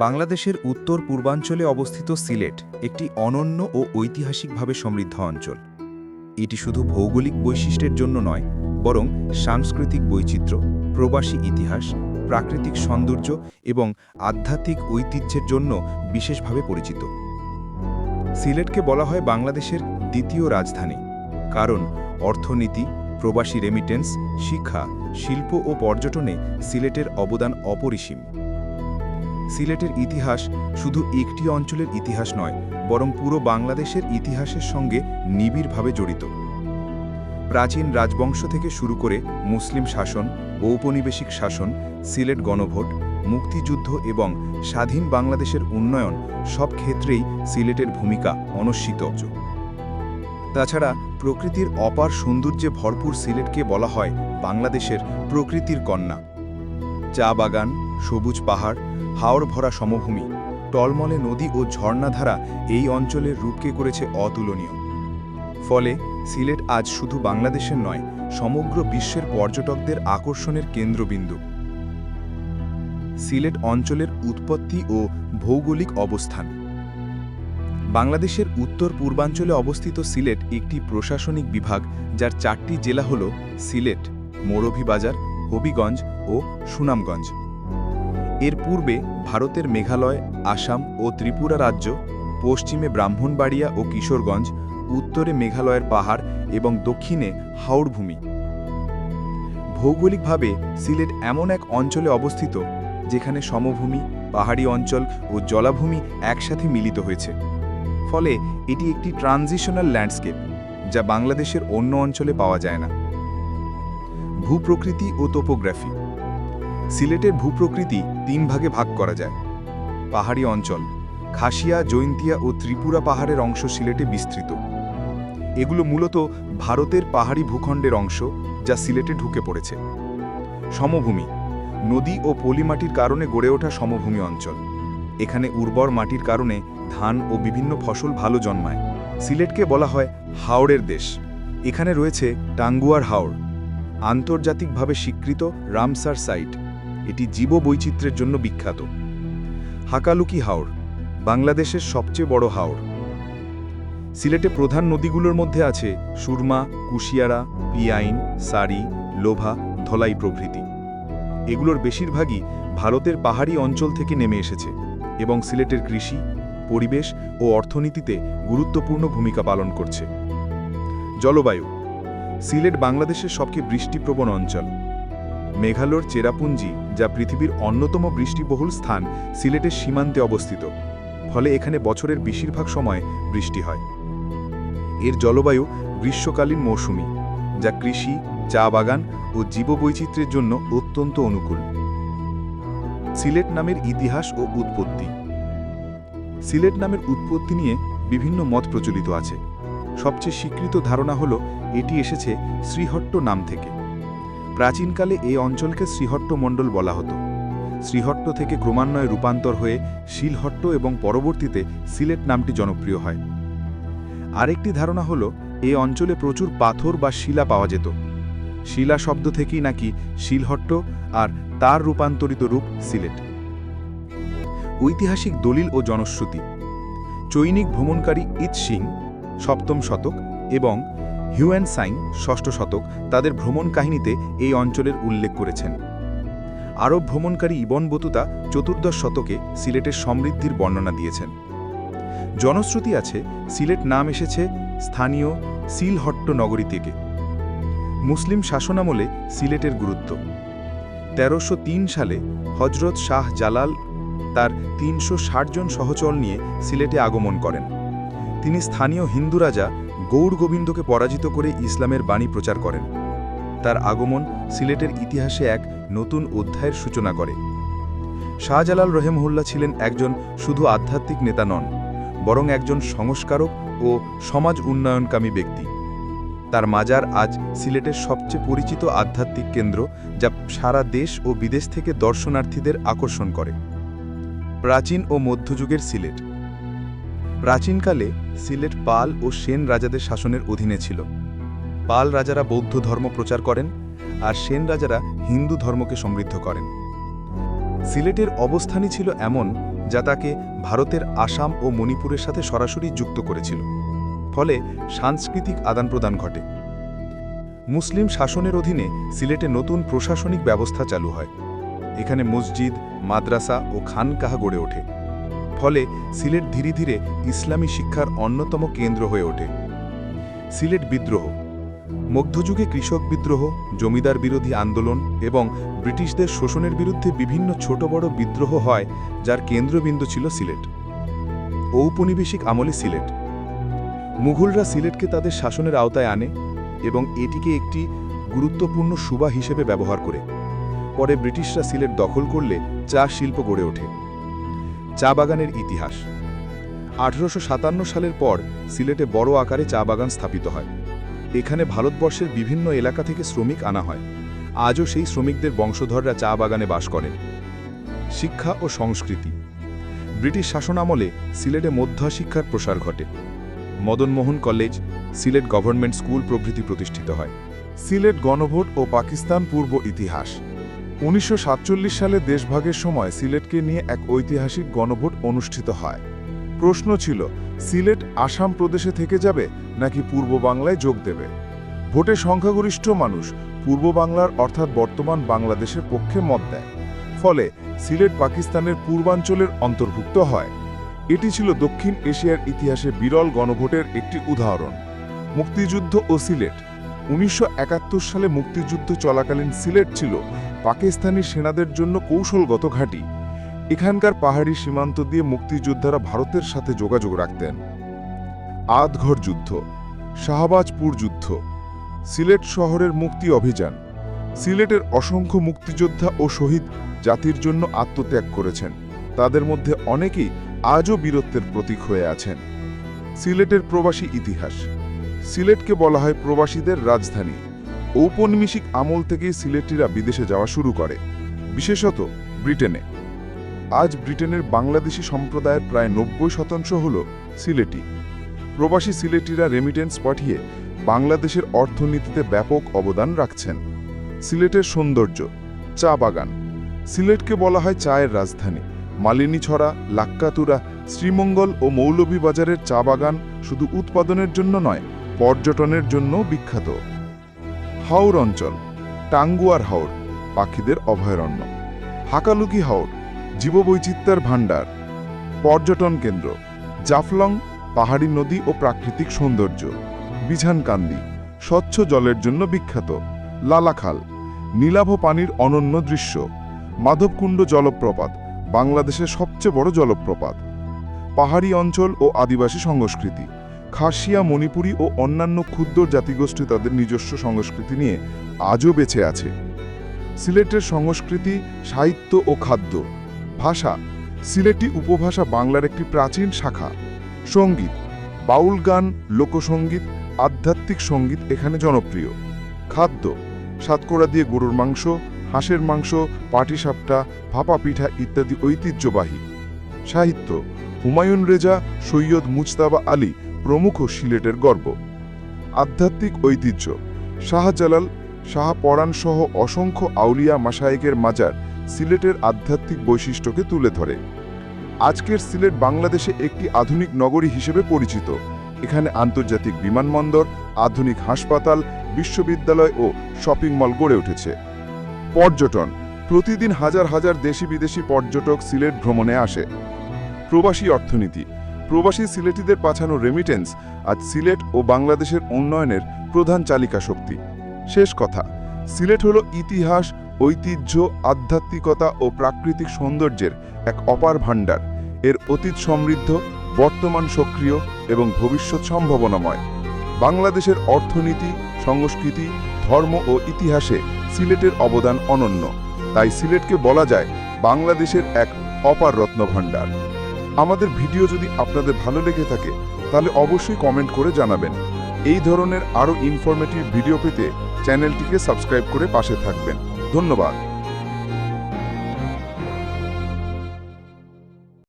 বাংলাদেশের উত্তর পূর্বাঞ্চলে অবস্থিত সিলেট একটি অনন্য ও ঐতিহাসিকভাবে সমৃদ্ধ অঞ্চল। এটি শুধু ভৌগোলিক বৈশিষ্ট্যের জন্য নয়, বরং সাংস্কৃতিক বৈচিত্র্য, প্রবাসী ইতিহাস, প্রাকৃতিক সৌন্দর্য এবং আধ্যাত্মিক ঐতিহ্যের জন্য বিশেষভাবে পরিচিত। সিলেটকে বলা হয় বাংলাদেশের দ্বিতীয় রাজধানী, কারণ অর্থনীতি, প্রবাসী রেমিটেন্স শিক্ষা, শিল্প ও পর্যটনে সিলেটের অবদান অপরিসীম। সিলেটের ইতিহাস শুধু একটি অঞ্চলের ইতিহাস নয়, বরং পুরো বাংলাদেশের ইতিহাসের সঙ্গে নিবিড়ভাবে জড়িত। প্রাচীন রাজবংশ থেকে শুরু করে মুসলিম শাসন, ঔপনিবেশিক শাসন, সিলেট গণভোট, মুক্তিযুদ্ধ এবং স্বাধীন বাংলাদেশের উন্নয়ন সব ক্ষেত্রেই সিলেটের ভূমিকা অনস্বীকার্য তাছাড়া প্রকৃতির অপার সৌন্দর্যে ভরপুর সিলেটকে বলা হয় বাংলাদেশের প্রকৃতির কন্যা। চা বাগান, সবুজ পাহাড় হাওড় ভরা সমভূমি, টলমলে নদী ও ঝর্ণাধারা এই অঞ্চলের রূপকে করেছে অতুলনীয়। ফলে সিলেট আজ শুধু বাংলাদেশের নয়, সমগ্র বিশ্বের পর্যটকদের আকর্ষণের কেন্দ্রবিন্দু। সিলেট অঞ্চলের উৎপত্তি ও ভৌগোলিক অবস্থান। বাংলাদেশের উত্তর পূর্বাঞ্চলে অবস্থিত সিলেট একটি প্রশাসনিক বিভাগ, যার চারটি জেলা হল সিলেট মৌরভীবাজার হবিগঞ্জ ও সুনামগঞ্জ। এর পূর্বে ভারতের মেঘালয়, আসাম ও ত্রিপুরা রাজ্য, পশ্চিমে ব্রাহ্মণবাড়িয়া ও কিশোরগঞ্জ, উত্তরে মেঘালয়ের পাহাড় এবং দক্ষিণে হাওড়ভূমি ভৌগোলিকভাবে সিলেট এমন এক অঞ্চলে অবস্থিত, যেখানে সমভূমি, পাহাড়ি অঞ্চল ও জলাভূমি একসাথে মিলিত হয়েছে। ফলে এটি একটি ট্রানজিশনাল ল্যান্ডস্কেপ, যা বাংলাদেশের অন্য অঞ্চলে পাওয়া যায় না। ভূপ্রকৃতি ও টোপোগ্রাফি সিলেটের ভূপ্রকৃতি তিন ভাগে ভাগ করা যায়। পাহাড়ি অঞ্চল, খাসিয়া, জৈন্তিয়া ও ত্রিপুরা পাহাড়ের অংশ সিলেটে বিস্তৃত। এগুলো মূলত ভারতের পাহাড়ি ভূখণ্ডের অংশ যা সিলেটে ঢুকে পড়েছে। সমভূমি, নদী ও পলিমাটির কারণে গড়ে ওঠা সমভূমি অঞ্চল। এখানে উর্বর মাটির কারণে ধান ও বিভিন্ন ফসল ভালো জন্মায়। সিলেটকে বলা হয় হাওড়ের দেশ। এখানে রয়েছে টাঙ্গুয়ার হাওড়। আন্তর্জাতিকভাবে স্বীকৃত রামসার সাইট। এটি জীববৈচিত্র্যের জন্য বিখ্যাত। হাকালুকি হাওড় বাংলাদেশের সবচেয়ে বড় হাওড় সিলেটে প্রধান নদীগুলোর মধ্যে আছে সুরমা, কুশিয়ারা, পিয়াইন, সারি, লোভা, ধলাই প্রভৃতি। এগুলোর বেশিরভাগই ভারতের পাহাড়ি অঞ্চল থেকে নেমে এসেছে এবং সিলেটের কৃষি, পরিবেশ ও অর্থনীতিতে গুরুত্বপূর্ণ ভূমিকা পালন করছে। জলবায়ু, সিলেট বাংলাদেশের সবচেয়ে বৃষ্টিপ্রবণ অঞ্চল। মেঘালয়র চেরাপুঞ্জি, যা পৃথিবীর অন্যতম বৃষ্টিবহুল স্থান, সিলেটের সীমান্তে অবস্থিত। ফলে এখানে বছরের বেশিরভাগ সময় বৃষ্টি হয়। এর জলবায়ু গ্রীষ্মকালীন মৌসুমি, যা কৃষি, চা বাগান ও জীববৈচিত্র্যের জন্য অত্যন্ত অনুকূল। সিলেট নামের ইতিহাস ও উৎপত্তি। সিলেট নামের উৎপত্তি নিয়ে বিভিন্ন মত প্রচলিত আছে। সবচেয়ে স্বীকৃত ধারণা হল, এটি এসেছে শ্রীহট্ট নাম থেকে। প্রাচীনকালে এই অঞ্চলকে শ্রীহট্ট মণ্ডল বলা হতো। শ্রীহট্ট থেকে ক্রমান্বয়ে রূপান্তর হয়ে শিলহট্ট এবং পরবর্তীতে সিলেট নামটি জনপ্রিয় হয়। আরেকটি ধারণা হল এই অঞ্চলে প্রচুর পাথর বা শিলা পাওয়া যেত। শিলা শব্দ থেকেই নাকি শিলহট্ট আর তার রূপান্তরিত রূপ সিলেট। ঐতিহাসিক দলিল ও জনশ্রুতি। চৈনিক ভ্রমণকারী ইত সিং সপ্তম শতক এবং হিউয়েন সাইং, ষষ্ঠ শতক, তাদের ভ্রমণ কাহিনীতে এই অঞ্চলের উল্লেখ করেছেন। আরব ভ্রমণকারী ইবন বতুতা চতুর্দশ শতকে সিলেটের সমৃদ্ধির বর্ণনা দিয়েছেন। জনশ্রুতি আছে, সিলেট নাম এসেছে স্থানীয় সিলহট্ট নগরী থেকে। মুসলিম শাসনামলে সিলেটের গুরুত্ব। তেরোশো সালে হজরত শাহ জালাল তার তিনশো ষাট জন সহচল নিয়ে সিলেটে আগমন করেন। তিনি স্থানীয় হিন্দু রাজা গৌড় গোবিন্দকে পরাজিত করে ইসলামের বাণী প্রচার করেন। তার আগমন সিলেটের ইতিহাসে এক নতুন অধ্যায়ের সূচনা করে। শাহজালাল রহেমহুল্লা ছিলেন একজন শুধু আধ্যাত্মিক নেতা নন, বরং একজন সংস্কারক ও সমাজ উন্নয়নকামী ব্যক্তি। তার মাজার আজ সিলেটের সবচেয়ে পরিচিত আধ্যাত্মিক কেন্দ্র, যা সারা দেশ ও বিদেশ থেকে দর্শনার্থীদের আকর্ষণ করে। প্রাচীন ও মধ্যযুগের সিলেট। প্রাচীনকালে সিলেট পাল ও সেন রাজাদের শাসনের অধীনে ছিল। পাল রাজারা বৌদ্ধ ধর্ম প্রচার করেন আর সেন রাজারা হিন্দু ধর্মকে সমৃদ্ধ করেন। সিলেটের অবস্থানই ছিল এমন যা তাকে ভারতের আসাম ও মণিপুরের সাথে সরাসরি যুক্ত করেছিল। ফলে সাংস্কৃতিক আদান-প্রদান ঘটে। মুসলিম শাসনের অধীনে সিলেটে নতুন প্রশাসনিক ব্যবস্থা চালু হয়। এখানে মসজিদ, মাদ্রাসা ও খানকাহা গড়ে ওঠে। ফলে সিলেট ধীরে ধীরে ইসলামী শিক্ষার অন্যতম কেন্দ্র হয়ে ওঠে। সিলেট বিদ্রোহ, মধ্যযুগে কৃষক বিদ্রোহ, জমিদার বিরোধী আন্দোলন এবং ব্রিটিশদের শোষণের বিরুদ্ধে বিভিন্ন ছোট বড় বিদ্রোহ হয়, যার কেন্দ্রবিন্দু ছিল সিলেট। ঔপনিবেশিক আমলে সিলেট। মুঘলরা সিলেটকে তাদের শাসনের আওতায় আনে এবং এটিকে একটি গুরুত্বপূর্ণ সুবা হিসেবে ব্যবহার করে। পরে ব্রিটিশরা সিলেট দখল করলে চা শিল্প গড়ে ওঠে। চা বাগানের ইতিহাস। আঠেরোশো সাতান্ন সালের পর সিলেটে বড় আকারে চা বাগান স্থাপিত হয়। এখানে ভারতবর্ষের বিভিন্ন এলাকা থেকে শ্রমিক আনা হয়। আজও সেই শ্রমিকদের বংশধররা চা বাগানে বাস করেন। শিক্ষা ও সংস্কৃতি। ব্রিটিশ শাসনামলে সিলেটে মধ্যশিক্ষার প্রসার ঘটে। Madanmohan college, Sylhet government school প্রভৃতি প্রতিষ্ঠিত হয়। সিলেট গণভোট ও পাকিস্তান পূর্ব ইতিহাস। উনিশশো সাতচল্লিশ সালে দেশভাগের সময় সিলেটকে নিয়ে এক ঐতিহাসিক গণভোট অনুষ্ঠিত হয়। প্রশ্ন ছিল, সিলেট আসাম প্রদেশে থেকে যাবে নাকি পূর্ব বাংলায় যোগ দেবে? ভোটে সংখ্যাগরিষ্ঠ মানুষ পূর্ব বাংলার অর্থাৎ বর্তমান বাংলাদেশের পক্ষে মত দেয়। ফলে সিলেট পাকিস্তানের পূর্বাঞ্চলের অন্তর্ভুক্ত হয়। এটি ছিল দক্ষিণ এশিয়ার ইতিহাসে বিরল গণভোটের একটি উদাহরণ। মুক্তিযুদ্ধ ও সিলেট। উনিশশো একাত্তর সালে মুক্তিযুদ্ধ চলাকালীন সিলেট ছিল পাকিস্তানি সেনাদের জন্য কৌশলগত ঘাঁটি। এখানকার পাহাড়ি সীমান্ত দিয়ে মুক্তিযোদ্ধারা ভারতের সাথে যোগাযোগ রাখতেন। আধঘর যুদ্ধ, শাহবাজপুর যুদ্ধ, সিলেট শহরের মুক্তি অভিযান, সিলেটের অসংখ্য মুক্তিযোদ্ধা ও শহীদ জাতির জন্য আত্মত্যাগ করেছেন। তাদের মধ্যে অনেকেই আজও বীরত্বের প্রতীক হয়ে আছেন। সিলেটের প্রবাসী ইতিহাস, সিলেটকে বলা হয় প্রবাসীদের রাজধানী। ঔপনিবেশিক আমল থেকেই সিলেটিরা বিদেশে যাওয়া শুরু করে, বিশেষত ব্রিটেনে। আজ ব্রিটেনের বাংলাদেশি সম্প্রদায়ের প্রায় নব্বই শতাংশ হল সিলেটি। প্রবাসী সিলেটিরা রেমিটেন্স পাঠিয়ে বাংলাদেশের অর্থনীতিতে ব্যাপক অবদান রাখছেন। সিলেটের সৌন্দর্য, চা বাগান। সিলেটকে বলা হয় চায়ের রাজধানী। মালিনীছড়া, লাক্কাতুরা, শ্রীমঙ্গল ও মৌলভীবাজারের চা বাগান শুধু উৎপাদনের জন্য নয়, পর্যটনের জন্য বিখ্যাত। হাওর অঞ্চল, টাঙ্গুয়ার হাওর, পাখিদের অভয়ারণ্য। হাকালুকি হাওর, জীববৈচিত্র্যের ভাণ্ডার, পর্যটন কেন্দ্র, জাফলং, পাহাড়ি নদী ও প্রাকৃতিক সৌন্দর্য, বিঝানকান্দি, স্বচ্ছ জলের জন্য বিখ্যাত, লালাখাল, নীলাভ পানির অনন্য দৃশ্য, মাধবকুণ্ড জলপ্রপাত, বাংলাদেশের সবচেয়ে বড় জলপ্রপাত, পাহাড়ি অঞ্চল ও আদিবাসী সংস্কৃতি। খাসিয়া, মণিপুরী ও অন্যান্য ক্ষুদ্র জাতিগোষ্ঠী তাদের নিজস্ব সংস্কৃতি নিয়ে আজও বেঁচে আছে। সিলেটের সংস্কৃতি, সাহিত্য ও খাদ্য। ভাষা, সিলেটি উপভাষা বাংলার একটি প্রাচীন শাখা। সংগীত, বাউল গান, লোকসঙ্গীত, আধ্যাত্মিক সংগীত এখানে জনপ্রিয়। খাদ্য, সাতকোড়া দিয়ে গরুর মাংস, হাঁসের মাংস, পাটিসাপটা, ভাপা পিঠা ইত্যাদি ঐতিহ্যবাহী। সাহিত্য, হুমায়ুন রেজা, সৈয়দ মুজতাবা আলী প্রমুখ সিলেটের গর্ব। আধ্যাত্মিক ঐতিহ্য। শাহজালাল শাহ পরাণ সহ অসংখ্য আউলিয়া মাসায়েকের মাজার সিলেটের আধ্যাত্মিক বৈশিষ্ট্যকে তুলে ধরে। আজকের সিলেট বাংলাদেশে একটি আধুনিক নগরী হিসেবে পরিচিত। এখানে আন্তর্জাতিক বিমানবন্দর, আধুনিক হাসপাতাল, বিশ্ববিদ্যালয় ও শপিং মল গড়ে উঠেছে। পর্যটন। প্রতিদিন হাজার হাজার দেশি বিদেশি পর্যটক সিলেট ভ্রমণে আসে। প্রবাসী অর্থনীতি। প্রবাসী সিলেটিদের পাঠানো রেমিটেন্স আজ সিলেট ও বাংলাদেশের উন্নয়নের প্রধান চালিকা শক্তি। শেষ কথা, সিলেট হল ইতিহাস, ঐতিহ্য, আধ্যাত্মিকতা ও প্রাকৃতিক সৌন্দর্যের এক অপার ভাণ্ডার। এর অতীত সমৃদ্ধ, বর্তমান সক্রিয় এবং ভবিষ্যৎ সম্ভাবনাময়। বাংলাদেশের অর্থনীতি, সংস্কৃতি, ধর্ম ও ইতিহাসে সিলেটের অবদান অনন্য। তাই সিলেটকে বলা যায় বাংলাদেশের এক অপার রত্নভাণ্ডার। আমাদের ভিডিও যদি আপনাদের ভালো লেগে থাকে, তাহলে অবশ্যই কমেন্ট করে জানাবেন। এই ধরনের আরও ইনফরমেটিভ ভিডিও পেতে চ্যানেলটিকে সাবস্ক্রাইব করে পাশে থাকবেন। ধন্যবাদ।